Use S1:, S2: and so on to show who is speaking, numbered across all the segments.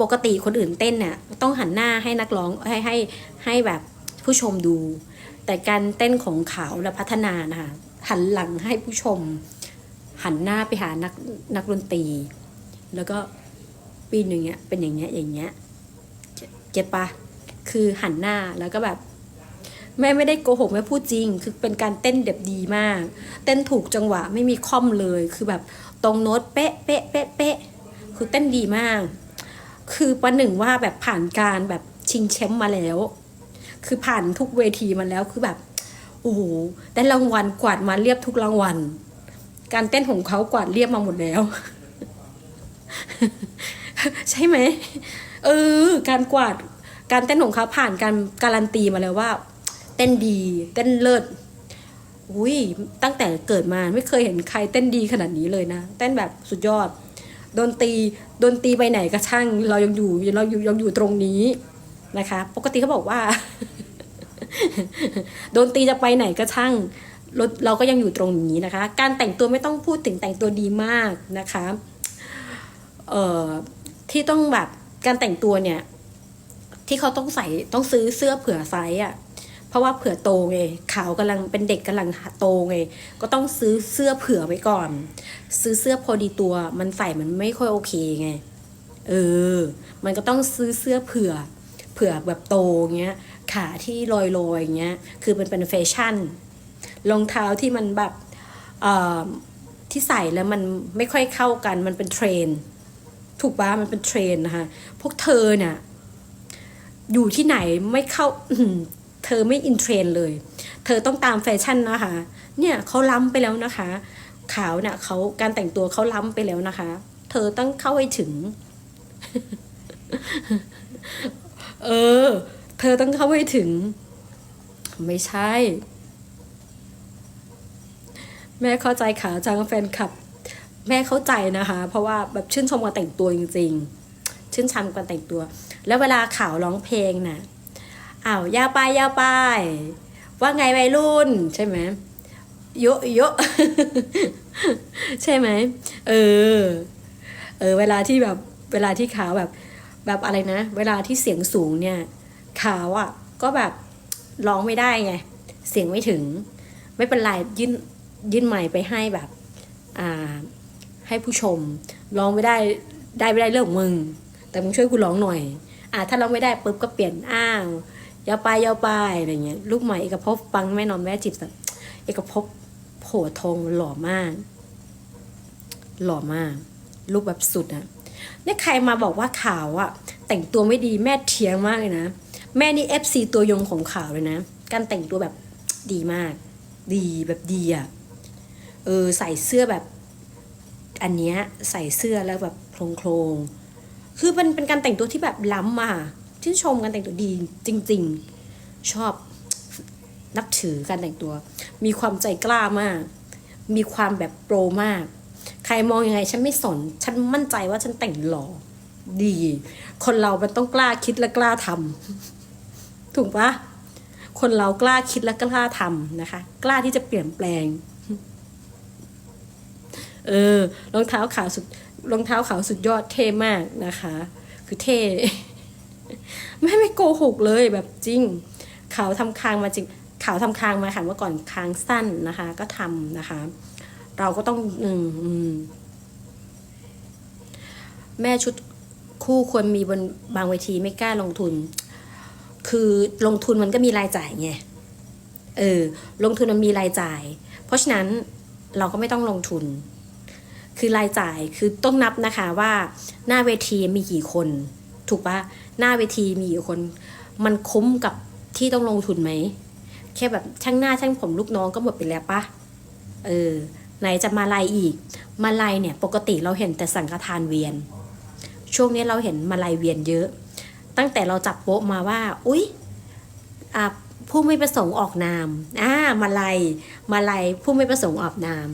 S1: ปกติคนอื่นเต้นน่ะต้องหันหน้าให้นักร้องให้ให้ให้แบบผู้ชมดู แต่การเต้นของเขาและพัฒนานะคะหันหลังให้ผู้ชม หันหน้าไปหานักนักดนตรี แล้วก็ปีนอย่างเงี้ยเป็นอย่างเงี้ยอย่างเงี้ยเก็ตเก็ตปะคือหันหน้าแล้วก็แบบแม่ไม่ได้โกหกแม่พูดจริง คือเป็นการเต้นเด็บดีมาก เต้นถูกจังหวะไม่มีค่อมเลย คือแบบตรงโน้ตเป๊ะเป๊ะเป๊ะเป๊ะคือเต้นดีมาก คือประหนึ่งว่าแบบผ่านการแบบชิงแชมป์มาแล้ว คือผ่านทุกเวทีมาแล้วคือแบบโอ้โหได้รางวัลกวาดมาเรียบทุกรางวัล การเต้นของเขากวาดเรียบมาหมดแล้ว ใช่ไหมเออ การกวาดการเต้นของเขาผ่านการการันตีมาแล้วว่า เต้นดี เต้นเลิศอุ้ยตั้งแต่เกิดมาไม่เคยเห็นใครเต้นดีขนาดนี้เลยนะ เต้นแบบสุดยอด ดนตรีดนตีไปไหนก็ช่าง เรายังอยู่เราอยู่ยังอยู่ตรงนี้นะคะ ปกติเขาบอกว่าดนตีจะไปไหนก็ช่างเราเราก็ยังอยู่ตรงนี้นะคะ การแต่งตัวไม่ต้องพูดถึงแต่งตัวดีมากนะคะเอ่อที่ต้องแบบการแต่งตัวเนี่ย ที่เขาต้องใส่ต้องซื้อเสื้อเผื่อไซส์อะ ราะว่าเผื่อโตไงขาวกำลังเป็นเด็กกำลังโตไงก็ต้องซื้อเสื้อเผื่อไว้ก่อน ซื้อเสื้อพอดีตัว มันใส่มันไม่ค่อยโอเคไง เออ มันก็ต้องซื้อเสื้อเผื่อ เผื่อแบบโตเงี้ย ขาที่ลอยๆอย่างเงี้ย คือมันเป็นแฟชั่นรองเท้าที่มันแบบเอ่อที่ใส่แล้วมันไม่ค่อยเข้ากันมันเป็นเทรน ถูกปะมันเป็นเทรนนะคะพวกเธอเนี่ยอยู่ที่ไหนไม่เข้า เธอไม่อินเทรนเลย เธอต้องตามแฟชั่นนะคะ เนี่ยเขาล้ำไปแล้วนะคะ ขาวเนี่ยเขาการแต่งตัวเขาล้ำไปแล้วนะคะ เธอต้องเข้าให้ถึง เออ เธอต้องเข้าให้ถึง ไม่ใช่ แม่เข้าใจขาจังแฟนคลับ แม่เข้าใจนะคะ เพราะว่าแบบชื่นชมการแต่งตัวจริง ๆ ชื่นชมการแต่งตัว แล้วเวลาข่าวร้องเพลงน่ะ อ้าวยาวไปยาวไป ว่าไงวัยรุ่นใช่ไหมโยะโยะใช่ไหมเออ เออ เวลาที่แบบเวลาที่ขาวแบบ แบบอะไรนะ เวลาที่เสียงสูงเนี่ยขาวอะ ก็แบบร้องไม่ได้ไง เสียงไม่ถึง ไม่เป็นไรยื่นยื่นไมค์ไปให้แบบอ่าให้ผู้ชมร้องไม่ได้ได้ไม่ได้เรื่องของมึง แต่มึงช่วยกูร้องหน่อย อ่าถ้าร้องไม่ได้ปุ๊บก็เปลี่ยนอ้าว ยาวไปยาวไปอะไรเงี้ยลูกใหม่เอกภพฟังแม่นอนแม่จิบแบบเอกภพโผทองหล่อมาก หล่อมาก ลูกแบบสุดอะเนี่ยใครมาบอกว่าขาวอะแต่งตัวไม่ดีแม่เทียงมากเลยนะแม่นี่เอฟซีตัวยงของขาวเลยนะ การแต่งตัวแบบดีมาก ดีแบบดีอะเออใส่เสื้อแบบ อันเนี้ยใส่เสื้อแล้วแบบโครงโครงๆคือมันเป็นการแต่งตัวที่แบบล้ำมา ชื่นชมการแต่งตัวดีจริง ๆ ชอบนับถือการแต่งตัว มีความใจกล้ามาก มีความแบบโปรมาก ใครมองยังไง ฉันไม่สน ฉันมั่นใจว่าฉันแต่งหล่อดี คนเรา มันต้องกล้าคิดและกล้าทำถูกปะคนเรากล้าคิดและกล้าทำนะคะ กล้าที่จะเปลี่ยนแปลง เออรองเท้าขาวสุดรองเท้าขาวสุดยอดเท่มากนะคะ คือเท่ ม่ไม่โกหกเลยแบบจริง เขาวทำคางมาจริงขาวทำคางมาค่ะเมื่อก่อนคางสั้นนะคะ ก็ทำนะคะ เราก็ต้องอืมอืมแม่ชุดคู่ควรมีบนบางเวทีไม่กล้าลงทุน คือลงทุนมันก็มีรายจ่ายไง เออ ลงทุนมันมีรายจ่าย เพราะฉะนั้นเราก็ไม่ต้องลงทุน คือรายจ่ายคือต้องนับนะคะว่าหน้าเวทีมีกี่คน ถูกปะหน้าเวทีมีกี่คน มันคุ้มกับที่ต้องลงทุนไหม แค่แบบช่างหน้าช่างผมลูกน้องก็หมดไปแล้วปะเออ ไหนจะมาลายอีก มาลายเนี่ย ปกติเราเห็นแต่สังฆทานเวียน ช่วงนี้เราเห็นมาลายเวียนเยอะ ตั้งแต่เราจับโป๊ะมาว่า อุ๊ยอะผู้ไม่ประสงค์ออกนามอ่ามาลายมาลายผู้ไม่ประสงค์ออกนาม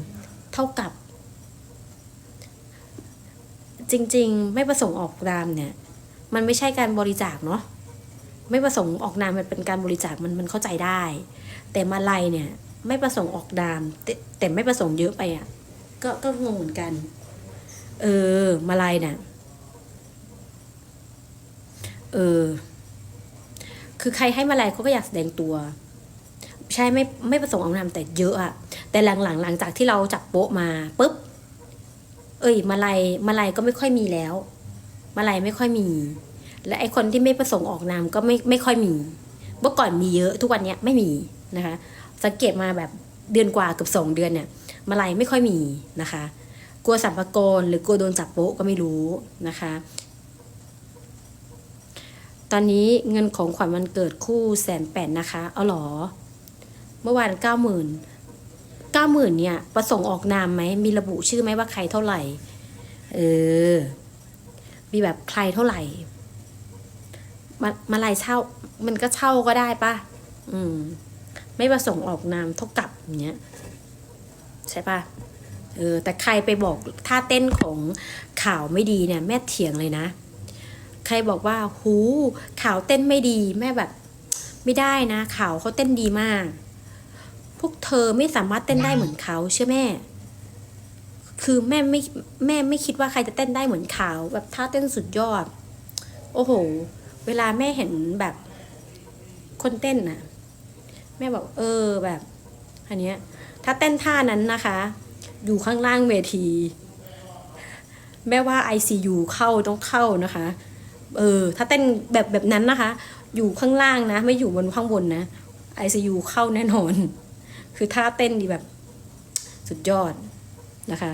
S1: เท่ากับ จริง ๆ ไม่ประสงค์ออกนามเนี่ย มันไม่ใช่การบริจาคเนาะไม่ประสงค์ออกนามมันเป็นการบริจาคมันมันเข้าใจได้ แต่มาลัยเนี่ย ไม่ประสงค์ออกนามแต่แต่ไม่ประสงค์เยอะไปอะก็ก็งงเหมือนกัน เออ มาลัยเนี่ยเออ คือใครให้มาลัยเขาก็อยากแสดงตัว ใช่ไม่ไม่ประสงค์ออกนามแต่เยอะอะแต่หลังๆหลังจากที่เราจับโป๊ะมาปุ๊บเอ้ยมาลัยมาลัยก็ไม่ค่อยมีแล้ว มาลัยไม่ค่อยมี และไอคนที่ไม่ประสงค์ออกนามก็ไม่ไม่ค่อยมี เมื่อก่อนมีเยอะทุกวันเนี้ยไม่มีนะคะ สังเกตมาแบบเดือนกว่าเกือบสองเดือนเนี่ยมาลัยไม่ค่อยมีนะคะ กลัวสัมภากรหรือกลัวโดนจับโป๊ะก็ไม่รู้นะคะ ตอนนี้เงินของขวัญวันเกิดคู่แสนแปดนะคะเอาหรอ เมื่อวานเก้าหมื่นเก้าหมื่นเนี่ยประสงค์ออกนามไหมมีระบุชื่อไหมว่าใครเท่าไหร่ เออ มีแบบใครเท่าไหร่มามาลายเช่า มันก็เช่าก็ได้ปะอืม ไม่ประสงค์ออกนามเท่ากับอย่างเงี้ยใช่ปะเออ แต่ใครไปบอกท่าเต้นของข่าวไม่ดีเนี่ย แม่เถียงเลยนะ ใครบอกว่า หูข่าวเต้นไม่ดี แม่แบบ ไม่ได้นะข่าวเขาเต้นดีมาก พวกเธอไม่สามารถเต้นได้เหมือนเขาเชื่อแม่ คือแม่ไม่แม่ไม่คิดว่าใครจะเต้นได้เหมือนขาว แบบท่าเต้นสุดยอด โอ้โห เวลาแม่เห็นแบบคนเต้นน่ะ แม่บอกเออแบบอันเนี้ย ถ้าเต้นท่านั้นนะคะ อยู่ข้างล่างเวที แม่ว่า ICU เข้าต้องเข้านะคะ เออ ถ้าเต้นแบบแบบนั้นนะคะ อยู่ข้างล่างนะ ไม่อยู่บนข้างบนนะ ICU เข้าแน่นอน คือท่าเต้นดีแบบสุดยอดนะคะ